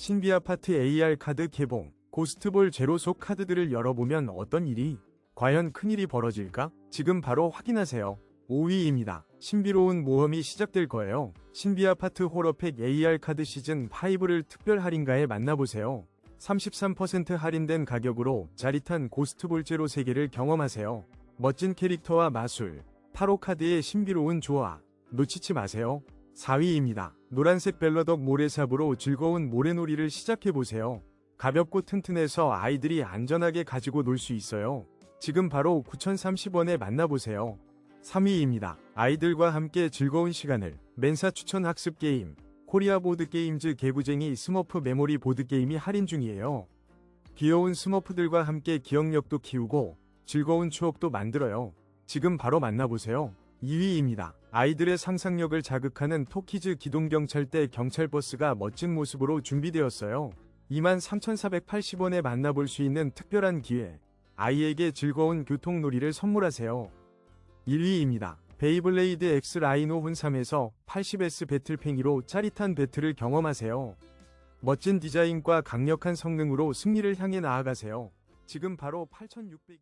신비 아파트 AR 카드 개봉, 고스트볼 제로 속 카드들을 열어보면 어떤 일이, 과연 큰일이 벌어질까? 지금 바로 확인하세요. 5위입니다. 신비로운 모험이 시작될 거예요. 신비 아파트 호러팩 AR 카드 시즌 5를 특별 할인가에 만나보세요. 33% 할인된 가격으로 짜릿한 고스트볼 제로 세계를 경험하세요. 멋진 캐릭터와 마술, 타로 카드의 신비로운 조화, 놓치지 마세요. 4위입니다. 노란색 벨러덕 모래삽으로 즐거운 모래놀이를 시작해보세요. 가볍고 튼튼해서 아이들이 안전하게 가지고 놀 수 있어요. 지금 바로 9,030원에 만나보세요. 3위입니다. 아이들과 함께 즐거운 시간을 멘사 추천 학습 게임 코리아 보드 게임즈 개구쟁이 스머프 메모리 보드 게임이 할인 중이에요. 귀여운 스머프들과 함께 기억력도 키우고 즐거운 추억도 만들어요. 지금 바로 만나보세요. 2위입니다. 아이들의 상상력을 자극하는 토키즈 기동경찰대 경찰버스가 멋진 모습으로 준비되었어요. 23,480원에 만나볼 수 있는 특별한 기회. 아이에게 즐거운 교통놀이를 선물하세요. 1위입니다. 베이블레이드 X 라이노 혼삼에서 80S 배틀팽이로 짜릿한 배틀을 경험하세요. 멋진 디자인과 강력한 성능으로 승리를 향해 나아가세요. 지금 바로 8,600이